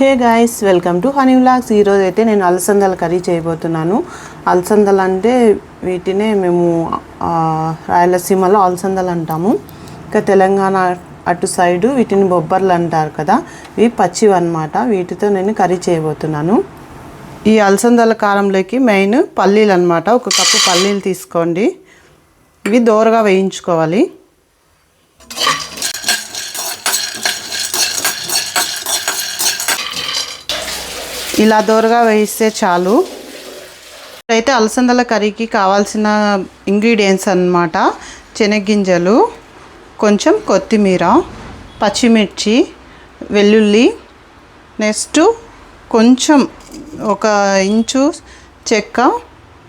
Hey guys welcome to Honey Vlogs ఈరోజు అయితే నేను అలసందల కర్రీ చేయబోతున్నాను. అలసందలు అంటే వీటినే మేము రాయలసీమలో అలసందలు అంటాము. ఇంకా తెలంగాణ అటు సైడు వీటిని బొబ్బర్లు అంటారు కదా ఇవి పచ్చివి అనమాట వీటితో నేను కర్రీ చేయబోతున్నాను. ఈ అలసందల కారంలోకి మెయిన్ పల్లీలు అన్నమాట. ఒక కప్పు పల్లీలు తీసుకోండి. ఇవి దోరగా వేయించుకోవాలి. ఇలా దోరగా వేయిస్తే చాలు. అయితే అలసందల కర్రీకి కావాల్సిన ఇంగ్రీడియంట్స్ అన్నమాట. శనగ్గింజలు కొంచెం కొత్తిమీర పచ్చిమిర్చి వెల్లుల్లి నెక్స్ట్ కొంచెం ఒక ఇంచు చెక్క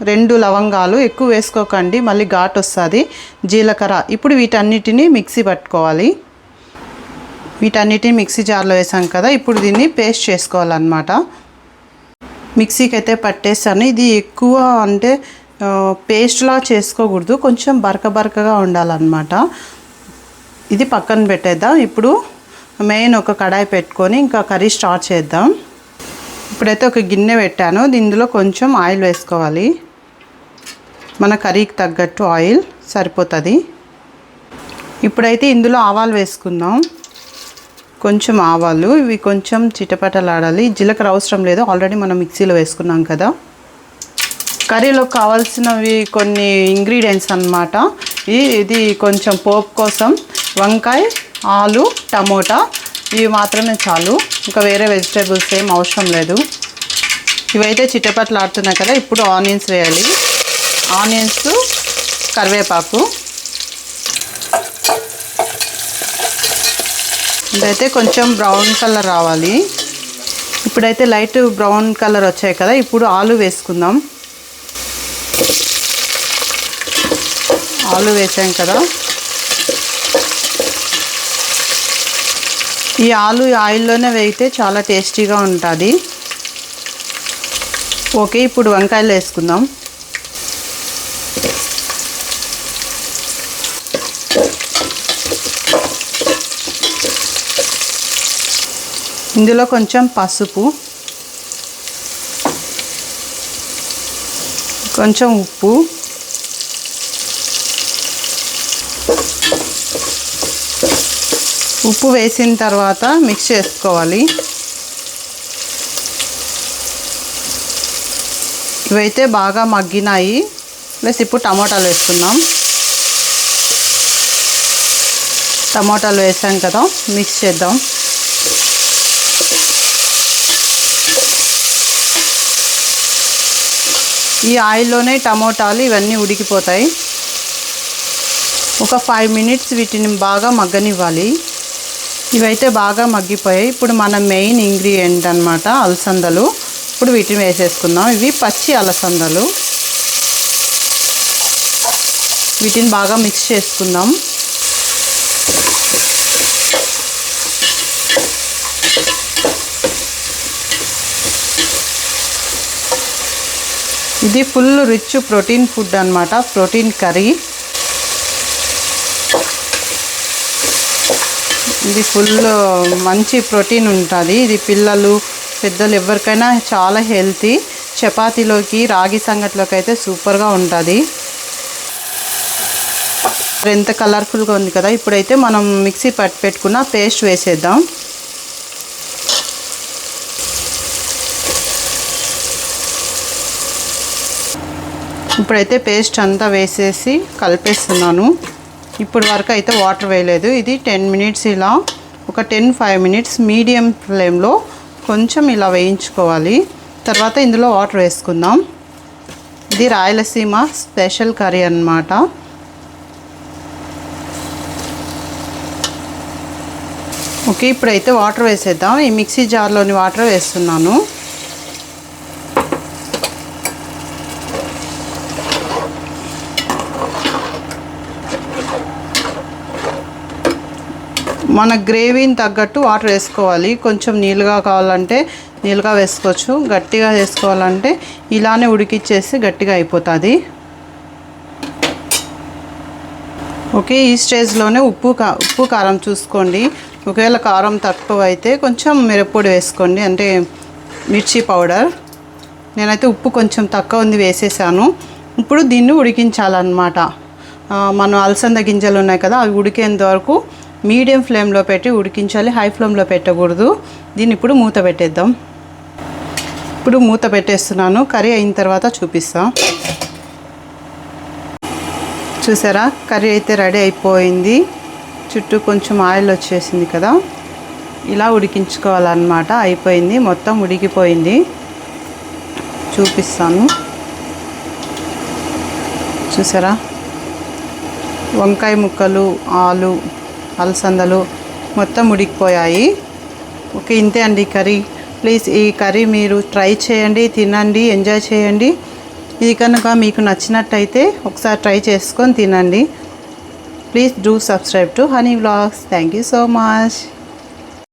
రెండు లవంగాలు ఎక్కువ వేసుకోకండి మళ్ళీ ఘాట్ వస్తుంది. జీలకర్ర ఇప్పుడు వీటన్నిటిని మిక్సీ పట్టుకోవాలి. వీటన్నిటిని మిక్సీ జార్లో వేసాం కదా ఇప్పుడు దీన్ని పేస్ట్ చేసుకోవాలన్నమాట. మిక్సీకి అయితే పట్టేస్తాను. ఇది ఎక్కువ అంటే పేస్ట్లా చేసుకోకూడదు. కొంచెం బరక బరకగా ఉండాలన్నమాట. ఇది పక్కన పెట్టేద్దాం. ఇప్పుడు మెయిన్ ఒక కడాయి పెట్టుకొని ఇంకా కర్రీ స్టార్ట్ చేద్దాం. ఇప్పుడైతే ఒక గిన్నె పెట్టాను. ఇందులో కొంచెం ఆయిల్ వేసుకోవాలి. మన కర్రీకి తగ్గట్టు ఆయిల్ సరిపోతుంది. ఇప్పుడైతే ఇందులో ఆవాలు వేసుకుందాం. కొంచెం ఆవాలు ఇవి కొంచెం చిటపటలాడాలి. జీలకర్ర అవసరం లేదు. ఆల్రెడీ మనం మిక్సీలో వేసుకున్నాం కదా. కర్రీలో కావాల్సినవి కొన్ని ఇంగ్రీడియంట్స్ అన్నమాట. ఈ ఇది కొంచెం పోపు కోసం వంకాయ ఆలు టమోటా ఇవి మాత్రమే చాలు. ఇంకా వేరే వెజిటేబుల్స్ ఏం అవసరం లేదు. ఇవైతే చిటపటలాడుతున్నాయి కదా ఇప్పుడు ఆనియన్స్ వేయాలి. ఆనియన్స్ కరివేపాకు. ఇదైతే కొంచెం బ్రౌన్ కలర్ రావాలి. ఇప్పుడైతే లైట్ బ్రౌన్ కలర్ వచ్చాయి కదా ఇప్పుడు ఆలు వేసుకుందాం. ఆలు వేసాం కదా. ఈ ఆలు ఆయిల్లోనే వేగితే చాలా టేస్టీగా ఉంటుంది. ఓకే ఇప్పుడు వంకాయలు వేసుకుందాం. ఇందులో కొంచెం పసుపు కొంచెం ఉప్పు ఉప్పు వేసిన తర్వాత మిక్స్ చేసుకోవాలి. ఇవైతే బాగా మగ్గినాయి. ప్లస్ ఇప్పుడు టమోటాలు వేసుకుందాం. టమోటాలు వేసాం కదా మిక్స్ చేద్దాం. ఈ ఆయిల్లోనే టమోటాలు ఇవన్నీ ఉడికిపోతాయి. ఒక ఫైవ్ మినిట్స్ వీటిని బాగా మగ్గనివ్వాలి. ఇవైతే బాగా మగ్గిపోయాయి. ఇప్పుడు మన మెయిన్ ఇంగ్రీడియంట్ అనమాట అలసందలు. ఇప్పుడు వీటిని వేసేసుకుందాం. ఇవి పచ్చి అలసందలు. వీటిని బాగా మిక్స్ చేసుకుందాం. ఇది ఫుల్ రిచ్ ప్రోటీన్ ఫుడ్ అన్నమాట ప్రోటీన్ కర్రీ. ఇది ఫుల్ మంచి ప్రోటీన్ ఉంటుంది. ఇది పిల్లలు పెద్దలు ఎవరికైనా చాలా హెల్తీ. చపాతీలోకి రాగి సంగట్లోకి అయితే సూపర్గా ఉంటుంది. ఎంత కలర్ఫుల్గా ఉంది కదా ఇప్పుడైతే మనం మిక్సీ పట్టి పెట్టుకున్న పేస్ట్ వేసేద్దాం. ఇప్పుడైతే పేస్ట్ అంతా వేసేసి కలిపేస్తున్నాను. ఇప్పుడు వరకు అయితే వాటర్ వేయలేదు. ఇది టెన్ మినిట్స్ ఇలా ఒక టెన్ ఫైవ్ మినిట్స్ మీడియం ఫ్లేమ్లో కొంచెం ఇలా వేయించుకోవాలి. తర్వాత ఇందులో వాటర్ వేసుకుందాం. ఇది రాయలసీమ స్పెషల్ కర్రీ అన్నమాట. ఓకే ఇప్పుడైతే వాటర్ వేసేద్దాం. ఈ మిక్సీ జార్లోని వాటర్ వేస్తున్నాను. మన గ్రేవీని తగ్గట్టు వాటర్ వేసుకోవాలి. కొంచెం నీళ్ళుగా కావాలంటే నీళ్ళుగా వేసుకోవచ్చు. గట్టిగా వేసుకోవాలంటే ఇలానే ఉడికిచ్చేసి గట్టిగా అయిపోతుంది. ఓకే ఈ స్టేజ్లోనే ఉప్పు కా ఉప్పు కారం చూసుకోండి. ఒకవేళ కారం తక్కువ అయితే కొంచెం మిరప్పొడి వేసుకోండి. అంటే మిర్చి పౌడర్. నేనైతే ఉప్పు కొంచెం తక్కువ ఉంది వేసేసాను. ఇప్పుడు దీన్ని ఉడికించాలన్నమాట. మనం అలసంద గింజలు ఉన్నాయి కదా అవి ఉడికేంత వరకు మీడియం ఫ్లేమ్లో పెట్టి ఉడికించాలి హై ఫ్లేమ్లో పెట్టకూడదు. దీన్ని ఇప్పుడు మూత పెట్టేద్దాం. ఇప్పుడు మూత పెట్టేస్తున్నాను. కర్రీ అయిన తర్వాత చూపిస్తా. చూసారా? కర్రీ అయితే రెడీ అయిపోయింది. చుట్టూ కొంచెం ఆయిల్ వచ్చేసింది కదా. ఇలా ఉడికించుకోవాలన్నమాట. అయిపోయింది. మొత్తం ఉడికిపోయింది. చూపిస్తాను. చూసారా? వంకాయ ముక్కలు ఆలు అలసందలు మొత్తం ఉడికిపోయాయి. ఓకే ఇంతే అండి కర్రీ. ప్లీజ్ ఈ కర్రీ మీరు ట్రై చేయండి తినండి ఎంజాయ్ చేయండి. ఇది కనుక మీకు నచ్చినట్టయితే ఒకసారి ట్రై చేసుకొని తినండి. Please do subscribe to Honey Vlogs. Thank you so much.